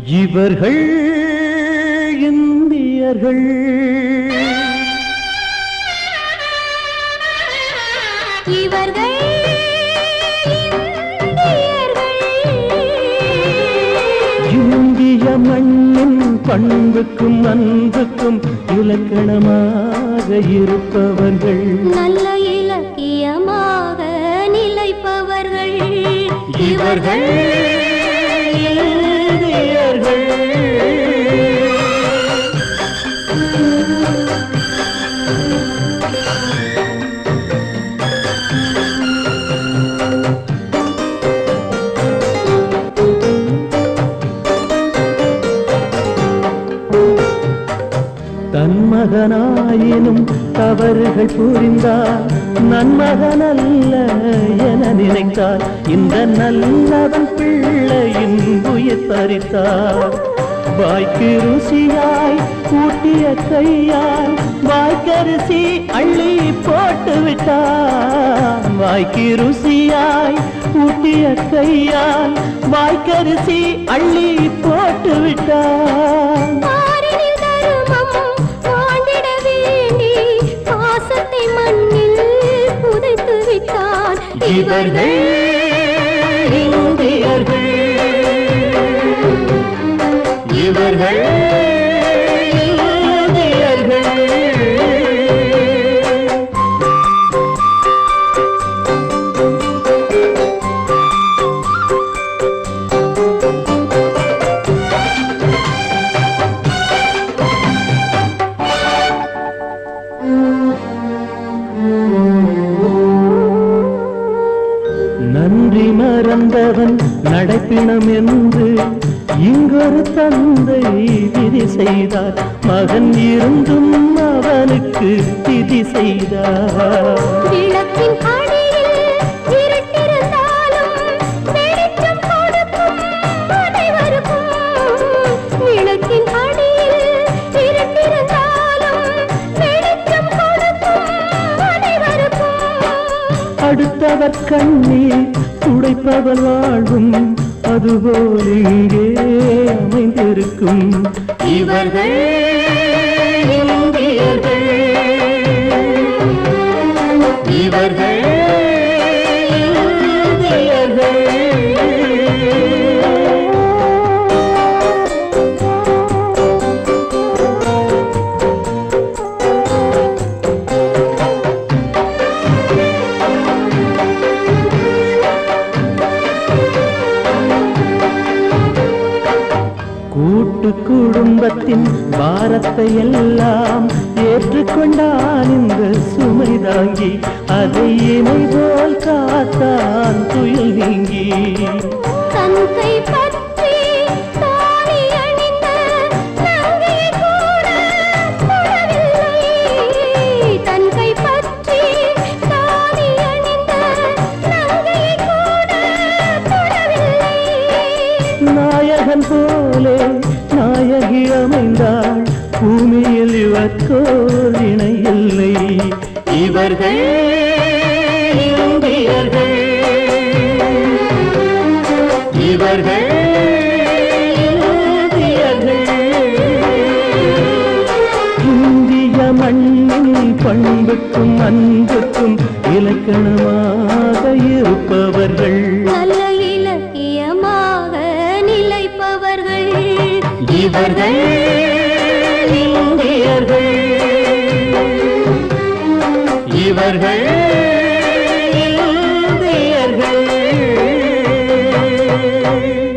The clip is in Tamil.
இவர்கள் இந்தியர்கள். இவர்கள். இந்திய மண்ணின் பண்புக்கும் அன்புக்கும் இலக்கணமாக இருப்பவர்கள். நல்ல இலக்கியமாக நிலைப்பவர்கள். இவர்கள் தன்மகனாயினும் தவறுகள் புரிந்தார். நன்மகனல்ல என நினைத்தார். இந்த நல்லவன் பிள்ளையின் உயிர் பறித்தார். வாய்க்கு ருசியாய் கூட்டிய கையால் வாய்க்கரிசி அள்ளி போட்டு விட்டார். வாய்க்கு ருசியாய் கூட்டிய கையால் வாய்க்கரிசி அள்ளி போட்டு விட்டார். விட்டான் மறந்தவன் நடைப்பிணம் என்று இங்கொரு தந்தை விதி செய்தார். மகன் இருந்தும் அவனுக்கு விதி செய்தார். துடைப்பவர் கண்ணீர் துடைப்பவர் வாழ்வும் அதுபோல் இங்கே அமைந்திருக்கும். இவர்கள் குடும்பத்தின் பாரத்தை எல்லாம் ஏற்றுக்கொண்டான் இந்த சுமை தாங்கி அதை இணை போல் காத்தான் துயில் நீங்கி தந்தை. நாயகன் போலே நாயகி அமைந்தாள். பூமியில் இவர்கோர் இணை இல்லை. இவர்கள் இந்தியர்கள். இவர்கள் இந்திய மண்ணின் பண்புக்கும் அன்புக்கும் இலக்கணமாக இருப்பவர்கள். இவர்கள் இந்தியர்கள். இவர்கள்